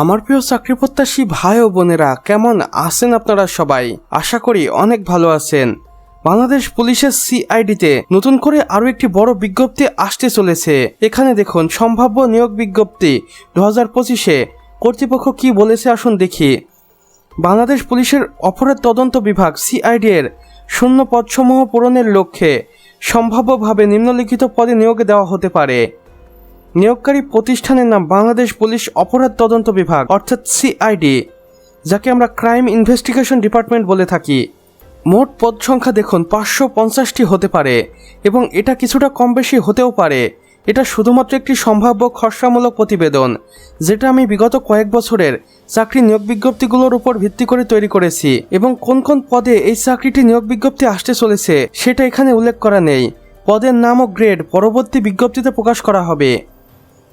আমার প্রিয় চাকরি প্রত্যাশী ভাই ও বোনেরা, কেমন আছেন আপনারা সবাই? আশা করি অনেক ভালো আছেন। বাংলাদেশ পুলিশের সিআইডিতে নতুন করে আরও একটি বড় বিজ্ঞপ্তি আসতে চলেছে। এখানে দেখুন, সম্ভাব্য নিয়োগ বিজ্ঞপ্তি দু হাজার পঁচিশে কর্তৃপক্ষ কি বলেছে আসুন দেখি। বাংলাদেশ পুলিশের অপরাধ তদন্ত বিভাগ সিআইডি এর শূন্য পদসমূহ পূরণের লক্ষ্যে সম্ভাব্যভাবে নিম্নলিখিত পদে নিয়োগ দেওয়া হতে পারে। নিয়োগকারী প্রতিষ্ঠানের নাম বাংলাদেশ পুলিশ অপরাধ তদন্ত বিভাগ, অর্থাৎ সিআইডি, যাকে আমরা ক্রাইম ইনভেস্টিগেশন ডিপার্টমেন্ট বলে থাকি। মোট পদ সংখ্যা দেখুন, পাঁচশো পঞ্চাশটি হতে পারে এবং এটা কিছুটা কম বেশি হতেও পারে। এটা শুধুমাত্র একটি সম্ভাব্য খসড়ামূলক প্রতিবেদন, যেটা আমি বিগত কয়েক বছরের চাকরি নিয়োগ বিজ্ঞপ্তিগুলোর উপর ভিত্তি করে তৈরি করেছি এবং কোন কোন পদে এই চাকরিটি নিয়োগ বিজ্ঞপ্তি আসতে চলেছে সেটা এখানে উল্লেখ করা নেই। পদের নাম ও গ্রেড পরবর্তী বিজ্ঞপ্তিতে প্রকাশ করা হবে।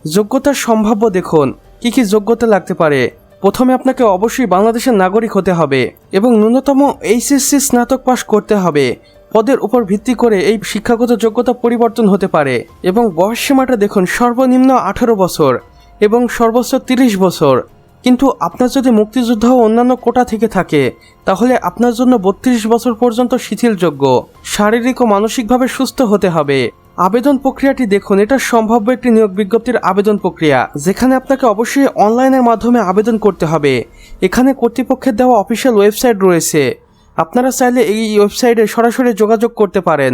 যোগ্যতার সম্ভাব্য দেখুন। কি কি যোগ্যতা লাগতে পারে? প্রথমে আপনাকে অবশ্যই বাংলাদেশের নাগরিক হতে হবে এবং ন্যূনতম এইচএসসি স্নাতক পাশ করতে হবে। পদের উপর ভিত্তি করে এই শিক্ষাগত যোগ্যতা পরিবর্তন হতে পারে এবং বয়স সীমাটা দেখুন সর্বনিম্ন আঠারো বছর এবং সর্বোচ্চ তিরিশ বছর। কিন্তু আপনার যদি মুক্তিযুদ্ধ ও অন্যান্য কোটা থেকে থাকে, তাহলে আপনার জন্য বত্রিশ বছর পর্যন্ত শিথিলযোগ্য। শারীরিক ও মানসিকভাবে সুস্থ হতে হবে। আবেদন প্রক্রিয়াটি দেখুন, এটা সম্ভাব্য একটি নিয়োগ বিজ্ঞপ্তির আবেদন প্রক্রিয়া, যেখানে আপনাকে অবশ্যই অনলাইনের মাধ্যমে আবেদন করতে হবে। এখানে কর্তৃপক্ষের দেওয়া অফিসিয়াল ওয়েবসাইট রয়েছে। আপনারা চাইলে এই ওয়েবসাইটে সরাসরি যোগাযোগ করতে পারেন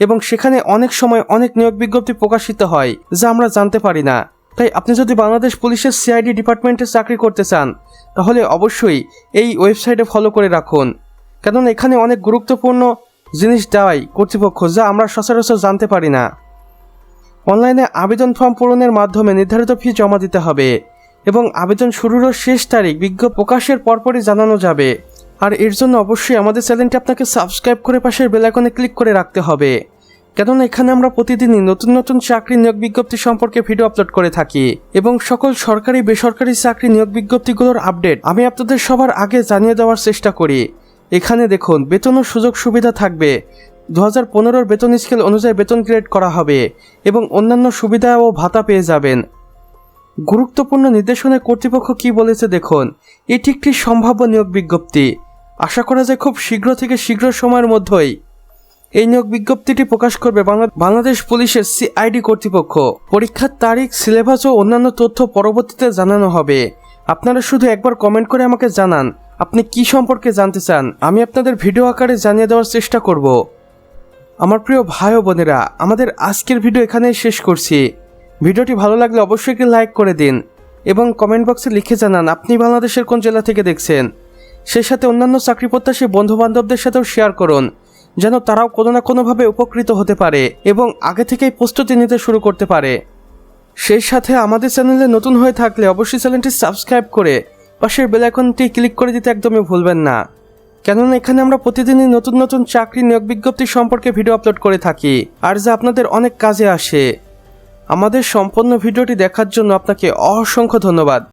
এবং সেখানে অনেক সময় অনেক নিয়োগ বিজ্ঞপ্তি প্রকাশিত হয়, যা আমরা জানতে পারি না। তাই আপনি যদি বাংলাদেশ পুলিশের সিআইডি ডিপার্টমেন্টে চাকরি করতে চান, তাহলে অবশ্যই এই ওয়েবসাইটে ফলো করে রাখুন। কেননা এখানে অনেক গুরুত্বপূর্ণ জিনিস দেওয়াই কর্তৃপক্ষ, যা আমরা সচরাচর জানতে পারি না। অনলাইনে আবেদন ফর্ম পূরণের মাধ্যমে নির্ধারিত ফি জমা দিতে হবে এবং আবেদন শুরুরও শেষ তারিখ বিজ্ঞ প্রকাশের পরপরই জানানো যাবে। আর এর জন্য অবশ্যই আমাদের চ্যানেলটি আপনাকে সাবস্ক্রাইব করে পাশের বেলাইকনে ক্লিক করে রাখতে হবে। কেননা এখানে আমরা প্রতিদিনই নতুন নতুন চাকরি নিয়োগ বিজ্ঞপ্তি সম্পর্কে ভিডিও আপলোড করে থাকি এবং সকল সরকারি বেসরকারি চাকরি নিয়োগ বিজ্ঞপ্তিগুলোর আপডেট আমি আপনাদের সবার আগে জানিয়ে দেওয়ার চেষ্টা করি। এখানে দেখুন, বেতন ও সুযোগ সুবিধা থাকবে। দু হাজার পনেরোর বেতন স্কেল অনুযায়ী বেতন গ্রেড করা হবে এবং অন্যান্য সুবিধা ও ভাতা পেয়ে যাবেন। গুরুত্বপূর্ণ নির্দেশনায় কর্তৃপক্ষ কি বলেছে দেখুন, এটি একটি সম্ভাব্য নিয়োগ বিজ্ঞপ্তি। আশা করা যায় খুব শীঘ্র থেকে শীঘ্র সময়ের মধ্যেই এই নিয়োগ বিজ্ঞপ্তিটি প্রকাশ করবে বাংলাদেশ পুলিশের সিআইডি কর্তৃপক্ষ। পরীক্ষার তারিখ, সিলেবাস ও অন্যান্য তথ্য পরবর্তীতে জানানো হবে। আপনারা শুধু একবার কমেন্ট করে আমাকে জানান। আপনি কি সম্পর্কে জানতে চান, আমি আপনাদের ভিডিও আকারে জানিয়ে দেওয়ার চেষ্টা করব। আমার প্রিয় ভাই ও বোনেরা, আমাদের আজকের ভিডিও এখানেই শেষ করছি। ভিডিওটি ভালো লাগলে অবশ্যই একটি লাইক করে দিন এবং কমেন্ট বক্সে লিখে জানান, আপনি বাংলাদেশের কোন জেলা থেকে দেখছেন। সেই সাথে অন্যান্য চাকরি প্রত্যাশী বন্ধু বান্ধবদের সাথেও শেয়ার করুন, যেন তারাও কোনো না কোনোভাবে উপকৃত হতে পারে এবং আগে থেকেই প্রস্তুতি নিতে শুরু করতে পারে। সেই সাথে আমাদের চ্যানেলে নতুন হয়ে থাকলে অবশ্যই চ্যানেলটি সাবস্ক্রাইব করে পাশের বেলাইকনটি ক্লিক করে দিতে একদমই ভুলবেন না। কেননা এখানে আমরা প্রতিদিনই নতুন নতুন চাকরি নিয়োগ বিজ্ঞপ্তি সম্পর্কে ভিডিও আপলোড করে থাকি। আর যা আপনাদের অনেক কাজে আসে। আমাদের সম্পূর্ণ ভিডিওটি দেখার জন্য আপনাকে অসংখ্য ধন্যবাদ।